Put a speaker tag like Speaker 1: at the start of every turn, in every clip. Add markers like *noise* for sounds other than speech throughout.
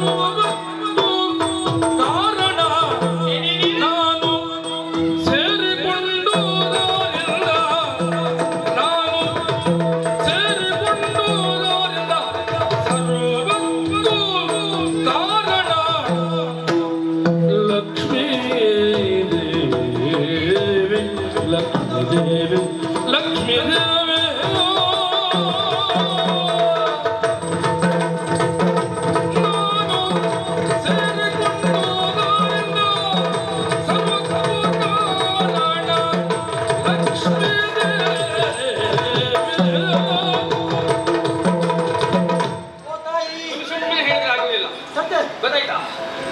Speaker 1: ಸರ್ವವತ್ತು ಕಾರಣ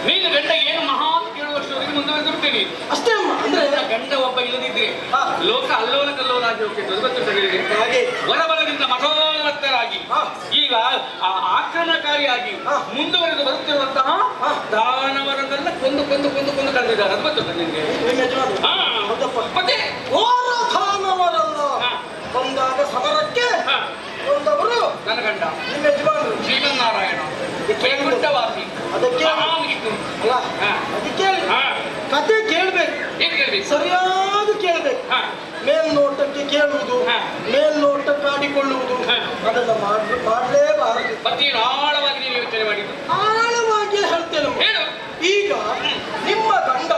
Speaker 1: ನೀನು ಗಂಡ ಏನು ಮಹಾ ಏಳು ವರ್ಷದವರೆಗೆ ಮುಂದುವರೆದಿರ್ತೀನಿ
Speaker 2: ಅಷ್ಟೇ ಅಮ್ಮ. ಅಂದ್ರೆ
Speaker 1: ಗಂಡ ಒಬ್ಬ ಇಲ್ಲದಿದ್ರೆ. ಲೋಕ ಅಲ್ಲೋಲ ಕಲ್ಲೋಲಾಗಿ ಹೋಗ್ತಿತ್ತು?
Speaker 2: ಹಾಗೆ.
Speaker 1: ವರಬಲದಿಂದ ಮಠೋನ್ನತರಾಗಿ ಈಗ ಆ ಆಕ್ರಮಣಕಾರಿಯಾಗಿ ಮುಂದುವರೆದು ಬರುತ್ತಿರುವಂತಹ. ದಾನವರನ್ನೆಲ್ಲ ಕೊಂದು ಕೊಂದು ಕೊಂದು ಕೊಂದು ಕಳೆದಿದ್ದಾರೆ. ಅದು
Speaker 2: ಯಜಮಾನರು?
Speaker 1: ಮತ್ತೆ? ಹಾ.
Speaker 2: ಬಂದಾಗ ಸಮರಕ್ಕೆ
Speaker 1: ಒಂದವರು
Speaker 2: ಬಂದವರು
Speaker 1: ನನ್ನ ಗಂಡ.
Speaker 2: ನಿಮ್ಮ ಯಜಮಾನರು.
Speaker 1: ಶ್ರೀಮನ್ನಾರಾಯಣ. ಕೇಳ್ಬಿಟ್ಟವಾಸಿ
Speaker 2: ಅದಕ್ಕೆ
Speaker 1: ವಿಷ್ಣು.
Speaker 2: ಅಲ್ಲ
Speaker 1: ಹಾ.
Speaker 2: ಅದಕ್ಕೆ
Speaker 1: ಹಾ.
Speaker 2: ಕತೆ ಕೇಳ್ಬೇಕು ಸರಿಯಾದ ಕೇಳ್ಬೇಕು
Speaker 1: ಹಾ.
Speaker 2: ಮೇಲ್ನೋಟಕ್ಕೆ ಕೇಳುವುದು
Speaker 1: ಹಾ.
Speaker 2: ಮೇಲ್ನೋಟಕ್ಕೆ ಆಡಿಕೊಳ್ಳುವುದು
Speaker 1: ಹಾ.
Speaker 2: ಅದನ್ನ ಮಾಡ್ ಮಾಡಲೇಬಾರದು
Speaker 1: ಮತ್ತೇನು ಆಳವಾಗಿ ನೀವು ಯೋಚನೆ ಮಾಡಿದ್ದು
Speaker 2: ಆಳವಾಗಿ ಹೇಳ್ತೇನೆ
Speaker 1: ಹೇಳು
Speaker 2: ಈಗ ನಿಮ್ಮ ಗಂಡ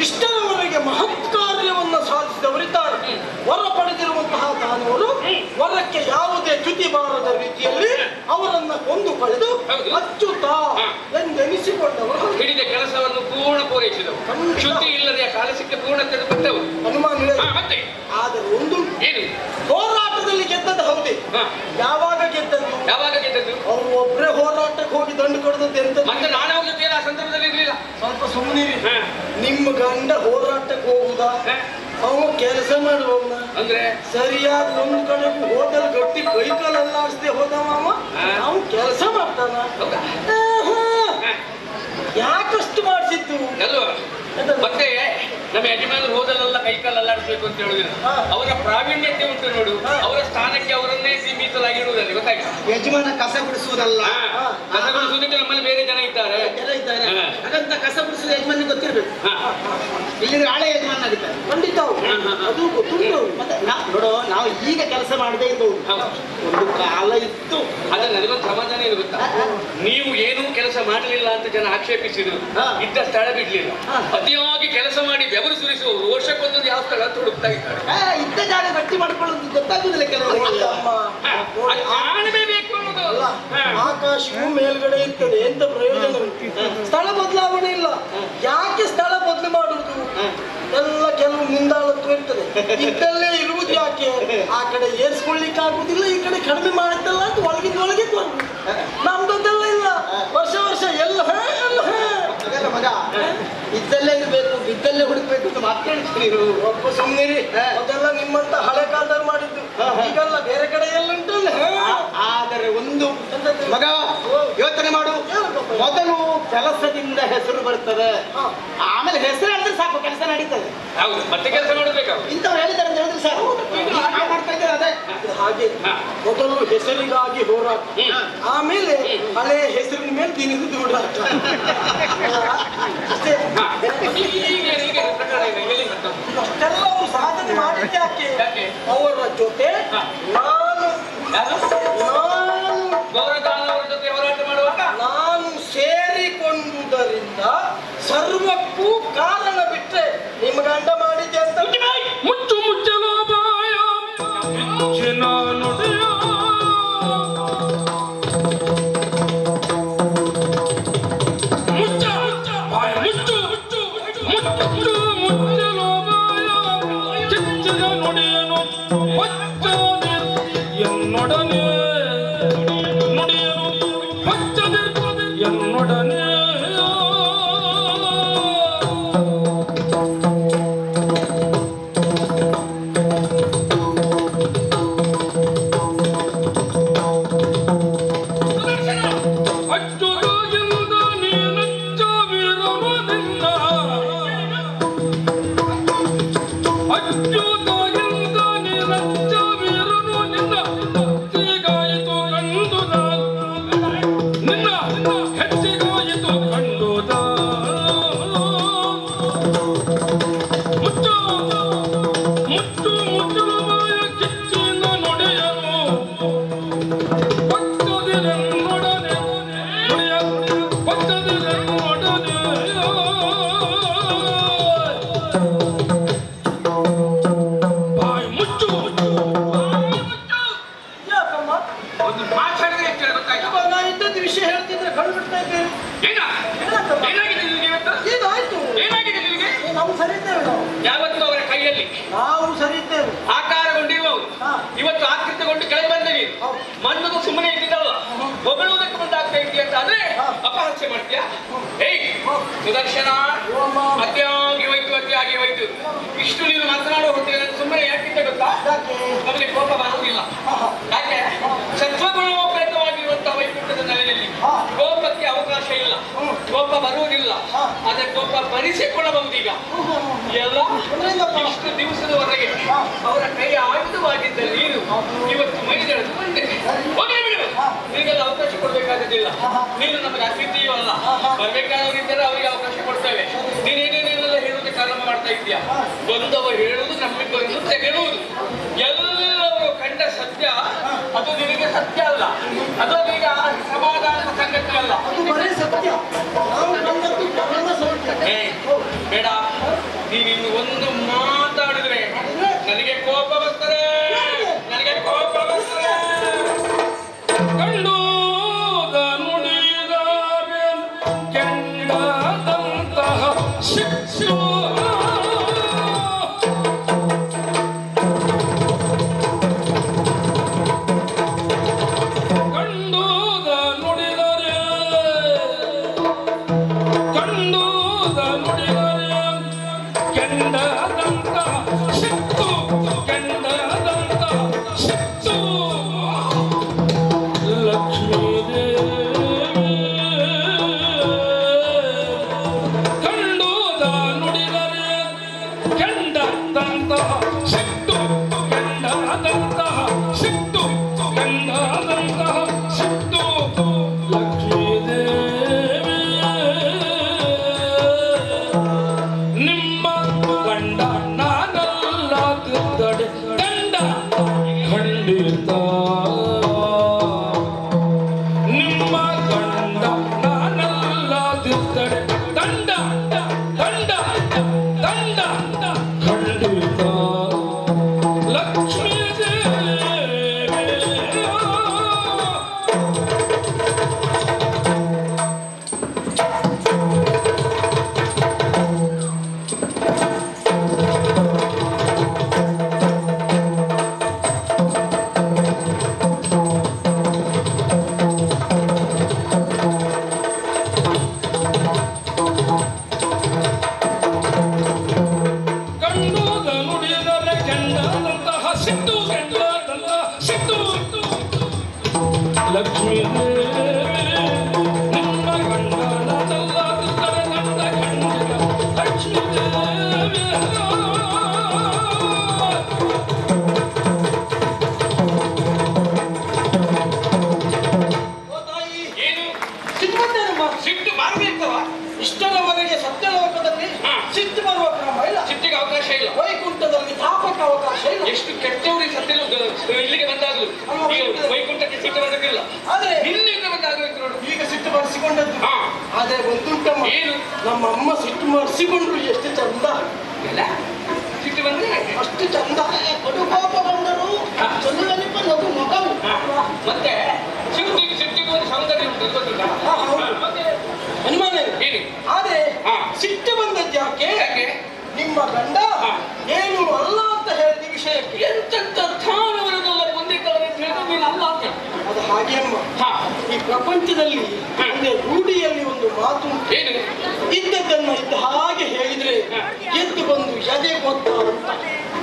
Speaker 2: ಇಷ್ಟರವರೆಗೆ ಮಹತ್ ಕಾರ್ಯವನ್ನ ಸಾಧಿಸಿದವರಿದ್ದಾರೆ ವರ ಪಡೆದಿರುವಂತಹ ದಾನವರು ವರಕ್ಕೆ ಯಾವುದೇ ಚ್ಯುತಿ ಬಾರದ ರೀತಿಯಲ್ಲಿ ಅವರನ್ನ ಕೊಂದು ಕಳೆದು. ಅಚ್ಚುತ. ಎಂದೆನಿಸಿಕೊಂಡವರು.
Speaker 1: ಹಿಡಿದ ಕೆಲಸವನ್ನು ಪೂರ್ಣ ಪೂರೈಸಿದವು ಚ್ಯುತಿ ಇಲ್ಲದೆ ಕಾಲಸಿಕ್ಕೆ ಪೂರ್ಣ ತೆಗೆದುಬಿಟ್ಟವು ಹನುಮಾನ್ ಮತ್ತೆ?
Speaker 2: ಆದರೆ ಒಂದು
Speaker 1: ಏನು?
Speaker 2: ಹೋರಾಟದಲ್ಲಿ ಗೆದ್ದದ್ದು ಹೌದೇ? ಯಾವಾಗ ಗೆದ್ದದ್ದು?
Speaker 1: ಯಾವಾಗ ಗೆದ್ದದ್ದು?
Speaker 2: ಅವರು ಒಬ್ಬರೇ ಹೋರಾಟಕ್ಕೆ ಹೋಗಿ ದಂಡು ಕೊಡದದ್ದು ಎಂತ
Speaker 1: ಮತ್ತೆ ನಾನು ಅವ್ರ ಜೊತೆ ಆ ಸಂದರ್ಭದಲ್ಲಿ ಇರಲಿಲ್ಲ.
Speaker 2: ಸ್ವಲ್ಪ
Speaker 1: ಸುಮ್ಮನೆ
Speaker 2: ನಿಮ್ಮ ಗಂಡ ಹೋರಾಟಕ್ಕೆ ಹೋಗುದಾ. ಅವನು ಕೆಲಸ ಮಾಡುವ
Speaker 1: ಅಂದ್ರೆ?
Speaker 2: ಸರಿಯಾಗಿ ಒಂದು ಕಡೆ ಹೋಟೆಲ್ ಗಟ್ಟಿ ಬೈಕಲ್ ಅಷ್ಟೇ ಹೋದವ. ಅವನು ಕೆಲಸ ಮಾಡ್ತಾನ. ಯಾಕಷ್ಟು ಮಾಡಿಸಿದ್ದು?
Speaker 1: ಮತ್ತೆ ನಮ್ಮ ಯಜಮಾನರು ಹೋದಲ್ಲೆಲ್ಲ ಕೈ ಅಲ್ಲಾಡಿಸ್ಬೇಕು ಅಂತ ಹೇಳುದಿಲ್ಲ ಅವರ ಪ್ರಾವೀಣ್ಯತೆ ಉಂಟು ನೋಡು. ಅವರ ಸ್ಥಾನಕ್ಕೆ ಅವರನ್ನೇ ಸೀಮಿತರಾಗಿರುವುದಲ್ಲ ಗೊತ್ತಾಯ್ತು?
Speaker 3: ಯಜಮಾನ ಕಸ ಬಿಡಿಸುವುದಲ್ಲ
Speaker 1: ಕಸ ಬಿಡಿಸುವುದಕ್ಕೆ ನಮ್ಮಲ್ಲಿ ಬೇರೆ ಜನ ಇದ್ದಾರೆ.
Speaker 3: ಜನ ಇದ್ದಾರೆ. ಹಾಗಂತ ಕಸ ಬಿಡಿಸುವ ಯಜಮಾನಿಗೆ ಗೊತ್ತಿರಬೇಕು.
Speaker 1: ಇಲ್ಲಿ
Speaker 3: ಇಲ್ಲಿದ್ರೆ ಹಳೆ ಯಜಮಾನ ಆಗಿದ್ದಾರೆ
Speaker 2: ಖಂಡಿತ. ಅದು ಗೊತ್ತುಂಟು
Speaker 3: ಮತ್ತೆ ನೋಡು ನಾವು ಈಗ ಕೆಲಸ ಮಾಡದೇ ಇದ್ದವು ಒಂದು ಕಾಲ ಇತ್ತು.
Speaker 1: ಅದ್ರ ನನಗೊಂದು ಸಮಾಧಾನ ಏನು ಗೊತ್ತಾ? ನೀವು ಏನೂ ಕೆಲಸ ಮಾಡಲಿಲ್ಲ ಅಂತ ಜನ ಆಕ್ಷೇಪಿಸಿದ್ರು. ಇದ್ದ ಸ್ಥಳ ಬಿಡ್ಲಿಲ್ಲ. ಅತಿಯಾಗಿ ಕೆಲಸ ಮಾಡಿ ಬೆವರು ಸುರಿಸುವವರು ವರ್ಷಕ್ಕೊಂದೊಂದು ಯಾವ ಸ್ಥಳ ಅಂತ ಹುಡುಕ್ತಾ ಇದ್ದಾರೆ.
Speaker 3: ಇದ್ದ ಜಾಗ ಗಟ್ಟಿ ಮಾಡ್ಕೊಳ್ಳೋದು ಗೊತ್ತಾಗುದಿಲ್ಲ ಕೆಲವರು
Speaker 2: ಅಮ್ಮ
Speaker 1: ಅನ್ನೋದು.
Speaker 2: ಆಕಾಶವು ಮೇಲ್ಗಡೆ ಇರ್ತದೆ ಎಂತ ಪ್ರಯೋಜನ ಸ್ಥಳ ಬದಲಾವಣೆ ಇಲ್ಲ. ಯಾಕೆ ಸ್ಥಳ ಬದಲು ಮಾಡುವುದು? ಎಲ್ಲ ಕೆಲವು ಮುಂದಾಳತ್ವ ಇರ್ತದೆ. ಇದ್ದಲ್ಲೇ ಇರುವುದು ಯಾಕೆ? ಆ ಕಡೆ ಏರ್ಸ್ಕೊಳ್ಲಿಕ್ಕೆ ಆಗುದಿಲ್ಲ ಈ ಕಡೆ ಕಡಿಮೆ ಮಾಡಿದ್ದಲ್ಲ ಅಂತ ಒಳಗಿಂದ ಒಳಗೆ ನಮ್ದು ಇಲ್ಲ. ವರ್ಷ ವರ್ಷ ಎಲ್ಲ.
Speaker 3: ಮಗ. ಇದ್ದಲ್ಲೇ ಇರ್ಬೇಕು ಬಿದ್ದಲ್ಲೇ ಹುಡುಕ್ಬೇಕು ಅಂತ ಮಾತು ಕೇಳ್ತೀರಿ ನೀವು?
Speaker 2: ಒಬ್ಬ ಸುಮ್ಮನಿರಿ
Speaker 3: ಹಾ.
Speaker 2: ಅದೆಲ್ಲ ನಿಮ್ಮಂತ ಹಳೆ ಕಾಲದಲ್ಲಿ ಮಾಡಿದ್ದು.
Speaker 3: ಹಾ.
Speaker 2: ಬೇರೆ ಕಡೆ ಎಲ್ಲ
Speaker 3: ಉಂಟು. ಆದರೆ ಒಂದು ಮಗ ಯೋಚನೆ ಮಾಡು? ಮೊದಲು ಕೆಲಸದಿಂದ ಹೆಸರು ಬರ್ತದೆ. ಆಮೇಲೆ ಹೆಸರು ಹೇಳಿದ್ರೆ ಸಾಕು ಕೆಲಸ ನಡೀತದೆ.
Speaker 1: ಹೌದು ಮತ್ತೆ ಕೆಲಸ ಮಾಡಬೇಕು
Speaker 3: ಇಂಥವ್ರು ಹೇಳಿದ್ದಾರೆ ಅಂತ ಹೇಳಿದ್ರೆ ಮಾಡ್ತಾ ಇದ್ದೇವೆ ಅದೇ.
Speaker 2: ಹಾಗೆ. ಮೊದಲು ಹೆಸರಿಗಾಗಿ ಹೋರಾಟ. ಆಮೇಲೆ ಹಳೆ ಹೆಸರಿನ ಮೇಲೆ ದಿನದ ದೂಡಾಟ *laughs* ಅಷ್ಟೇ. ಅಷ್ಟೆಲ್ಲ ಅವ್ರು ಸಾಧನೆ ಮಾಡಿದ್ದೆ ಯಾಕೆ
Speaker 1: ಯಾಕೆ?
Speaker 2: ಅವರ ಜೊತೆ
Speaker 1: ಹಾ. ಅಪಹಾಸ್ಯ ಮಾಡ್ತೀಯಾ ಏಯ್. ಸುದರ್ಶನ, ಅತ್ಯಾಗಿ ಹೋಯ್ತು ಅತ್ಯಾಗಿ ಹೋಯ್ತು ಇಷ್ಟು ನೀನು ಮಾತನಾಡೋ ಹೊತ್ತಿಗೆ ಸುಮ್ಮನೆ ಯಾಕಿಂತ ಗೊತ್ತಾ
Speaker 2: ಯಾಕೆ
Speaker 1: ನಮಗೆ ಕೋಪ ಬರುವುದಿಲ್ಲ. ಯಾಕೆ ಸತ್ವಗುಣೋಪೇತವಾಗಿರುವಂತಹ ವೈಕುಂಠದ ನೆಲೆಯಲ್ಲಿ. ಕೋಪಕ್ಕೆ ಅವಕಾಶ ಇಲ್ಲ. ಕೋಪ ಬರುವುದಿಲ್ಲ ಅದೇ ಕೋಪ ಭರಿಸಿಕೊಳ್ಳಬಹುದು ಈಗ ಎಲ್ಲ. ಇಷ್ಟು ದಿವಸದವರೆಗೆ ಅವರ ಕೈ ಆಯುಧವಾಗಿದ್ದ ನೀನು ಇವತ್ತು ಮೈದೆಳೆದು ಬಂದೆ. ನಿನಗೆಲ್ಲ ಅವಕಾಶ ಕೊಡಬೇಕಾಗುದಿಲ್ಲ. ನೀನು ನಮಗೆ ಅತಿಥಿಯೂ ಅಲ್ಲ. ಬರ್ಬೇಕಾದವರಿದ್ದರೆ ಅವರಿಗೆ ಅವಕಾಶ ಕೊಡ್ತೇವೆ. ನೀನೇನೇನೆಲ್ಲ ಹೇಳುವುದು ಕಾರಣ ಮಾಡ್ತಾ ಇದ್ದೀಯಾ?
Speaker 2: ಹಾ.
Speaker 1: ಬಂದವ ಹೇಳುವುದು ನಂಬಿಕೊಂಡು ತೆಗೆಯುವುದು. ಎಲ್ಲರೂ ಕಂಡ ಸತ್ಯ ಅದು ನಿನಗೆ ಸತ್ಯ ಅಲ್ಲ. ಅದು ಈಗ ಸಮಾಧಾನದ ಸಂಗತಿ ಅಲ್ಲ. ಬೇಡ. ನೀನಿನ್ನು
Speaker 4: ಲಕ್ಷ್ಮೀ
Speaker 1: ಎಷ್ಟು ಕೆಟ್ಟವರು ಸತ್ಯ ಇಲ್ಲಿಗೆ ಬಂದಾಗಲು. ವೈಕುಂಠಕ್ಕೆ ಸಿಟ್ಟು ಬರೋದಿಲ್ಲ
Speaker 2: ಆದ್ರೆ
Speaker 1: ಇಲ್ಲಿಂದ ಬಂದಾಗಬೇಕು ನೋಡು.
Speaker 2: ಈಗ ಸಿಟ್ಟು ಬರೆಸಿಕೊಂಡದ್ದು.
Speaker 1: ಹಾ.
Speaker 2: ಆದ್ರೆ ಒಂದುಂಟಮ್ಮ
Speaker 1: ಏನು?
Speaker 2: ನಮ್ಮ ಅಮ್ಮ ಸಿಟ್ಟು ಮರೆಸಿಕೊಂಡ್ರು ಎಷ್ಟು ಚಂದ.
Speaker 1: ಇಲ್ಲ ಸಿಟ್ಟು ಬಂದ್ರೆ
Speaker 2: ಅಷ್ಟು ಚಂದ. ಕಡು ಪಾಪ ಬಂದರು. ಚಂದ್ರನಿಪ್ಪ ನಗು ಮಗವು.
Speaker 1: ಮತ್ತೆ ಸಿಟ್ಟಿಗೆ ಸಿಟ್ಟಿಗೆ ಒಂದು ಸೌಂದರ್ಯ ಉಂಟು. ಮತ್ತೆ?
Speaker 2: ಇಲ್ಲ.
Speaker 1: ಏನು?
Speaker 2: ಆದ್ರೆ. ಸಿಟ್ಟು ಬಂದದ್ದು ಯಾಕೆ?
Speaker 1: ಯಾಕೆ?
Speaker 2: ನಿಮ್ಮ ಗಂಡ. ಏನು ಅಲ್ಲ ಅಂತ ಹೇಳಿದ ವಿಷಯಕ್ಕೆ
Speaker 1: ಎಂತೆಂತ ಸ್ಥಾನವನ್ನೆಲ್ಲ ಹೊಂದಿದ್ದಾರೆ ಅಂತ ಹೇಳಿದ್ರೆ ನೀನು ಅಲ್ಲ ಅಂತ
Speaker 2: ಅದು ಹಾಗೆ ಅಮ್ಮ ಈ ಪ್ರಪಂಚದಲ್ಲಿ ಅಂದ್ರೆ ರೂಢಿಯಲ್ಲಿ ಒಂದು ಮಾತು.
Speaker 1: ಏನು
Speaker 2: ಇದ್ದದ್ದನ್ನ ಇದ್ದ ಹಾಗೆ ಹೇಳಿದ್ರೆ. ಎದ್ದು ಬಂದು ಎದೆ ಗೊತ್ತ ಅಂತ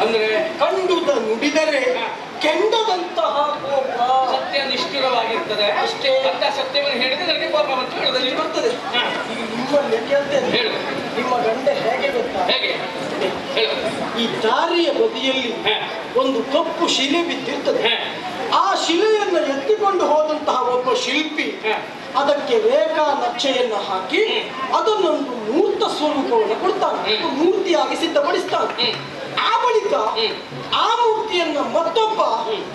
Speaker 1: ಅಂದ್ರೆ?
Speaker 2: ಕಂಡುದ ನುಡಿದರೆ ಕೆಂಡದಂತಹ ಕೋಪ.
Speaker 1: ಸತ್ಯ ನಿಷ್ಠುರವಾಗಿರ್ತದೆ.
Speaker 2: ಅಷ್ಟೇ.
Speaker 1: ಅಂತ ಸತ್ಯವನ್ನು ಹೇಳಿದ್ರೆ ನನಗೆ ಕೋಪ ಬಂತು. ಹೇಳುದಲ್ಲಿ
Speaker 2: ಬರ್ತದೆ. ಈಗ ನಿಮ್ಮಲ್ಲಿ ಕೇಳ್ತೇನೆ
Speaker 1: ಹೇಳು.
Speaker 2: ನಿಮ್ಮ ಗಂಡ ಹೇಗೆ ಗೊತ್ತಾ?
Speaker 1: ಹೇಗೆ? ಹೇಳು.
Speaker 2: ಈ ದಾರಿಯ ಬದಿಯಲ್ಲಿ ಒಂದು ಕಪ್ಪು ಶಿಲೆ ಬಿದ್ದಿರ್ತದೆ. ಆ ಶಿಲೆಯನ್ನು ಎತ್ತಿಕೊಂಡು ಹೋದಂತಹ ಒಬ್ಬ ಶಿಲ್ಪಿ ಅದಕ್ಕೆ ರೇಖಾ ನಕ್ಷೆಯನ್ನು ಹಾಕಿ ಅದನ್ನೊಂದು ಮೂರ್ತ ಸ್ವರೂಪವನ್ನು ಕೊಡ್ತಾನೆ. ಮೂರ್ತಿಯಾಗಿ ಸಿದ್ಧಪಡಿಸ್ತಾನೆ. ಆ ಬಳಿಕ ಆ ಮೂರ್ತಿಯನ್ನ ಮತ್ತೊಬ್ಬ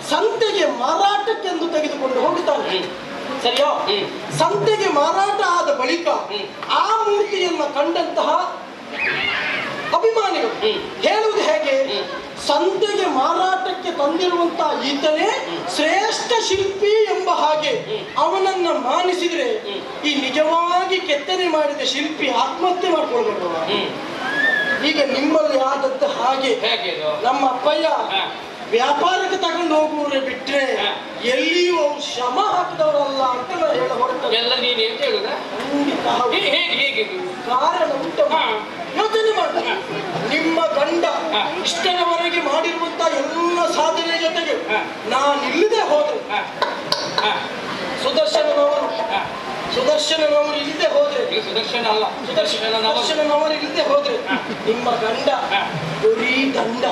Speaker 2: ಸಂತೆಗೆ ಮಾರಾಟಕ್ಕೆಂದು ತೆಗೆದುಕೊಂಡು ಹೋಗುತ್ತಾನೆ. ಸರಿಯೋ? ಸಂತೆಗೆ ಮಾರಾಟ ಆದ ಬಳಿಕ ಆ ಮೂರ್ತಿಯನ್ನ ಕಂಡಂತಹ ಅಭಿಮಾನಿಗಳು. ಹೇಳುವುದು ಹೇಗೆ? ಸಂತೆಗೆ ಮಾರಾಟಕ್ಕೆ ತಂದಿರುವಂತಹ ಈತನೇ ಶ್ರೇಷ್ಠ ಶಿಲ್ಪಿ ಎಂಬ ಹಾಗೆ ಅವನನ್ನ ಮಾನಿಸಿದ್ರೆ ಈ ನಿಜವಾಗಿ ಕೆತ್ತನೆ ಮಾಡಿದ ಶಿಲ್ಪಿ ಆತ್ಮಹತ್ಯೆ ಮಾಡ್ಕೊಳ್ಬೇಕು ಈಗ ನಿಮ್ಮಲ್ಲಿ ಆದದ್ದು ಹಾಗೆ ನಮ್ಮ ಅಪ್ಪಯ್ಯ. ವ್ಯಾಪಾರಕ್ಕೆ ತಗೊಂಡು ಹೋಗುವವರೇ ಬಿಟ್ರೆ ಎಲ್ಲಿಯೂ ಅವ್ರು ಶ್ರಮ ಹಾಕಿದವರಲ್ಲ ಅಂತ ನಾನು ಹೇಳ
Speaker 1: ಎಲ್ಲ ನೀನು ಎಂತ ಹೇಳುದ?
Speaker 2: ಖಂಡಿತ ಹೌದು.
Speaker 1: ಹೇ- ಹೇಗೆ ಹೇಗೆ?
Speaker 2: ಕಾರಣ ಉಂಟು.
Speaker 1: ಹ.
Speaker 2: ಯೋಚನೆ ಮಾಡಿ. ನಿಮ್ಮ ಗಂಡ
Speaker 1: ಹ.
Speaker 2: ಇಷ್ಟರವರೆಗೆ ಮಾಡಿರುವಂತ ಎಲ್ಲ ಸಾಧನೆ ಜೊತೆಗೆ
Speaker 1: ಹ.
Speaker 2: ನಾನು ಇಲ್ಲದೆ ಹೋದ್ರೆ
Speaker 1: ಸುದರ್ಶನವರು ಸುದರ್ಶನವರು
Speaker 2: ಸುದರ್ಶನನವರು
Speaker 1: ಹ.
Speaker 2: ಸುದರ್ಶನನವರು ಇಲ್ಲದೆ ಹೋದ್ರೆ
Speaker 1: ಸುದರ್ಶನ ಅಲ್ಲ. ಸುದರ್ಶನ ಸುದರ್ಶನವರು
Speaker 2: ಸುದರ್ಶನನವರು ಇಲ್ಲದೆ ಹೋದ್ರೆ ನಿಮ್ಮ ಗಂಡ
Speaker 1: ಗುರಿ
Speaker 2: ಬರೀ ದಂಡ.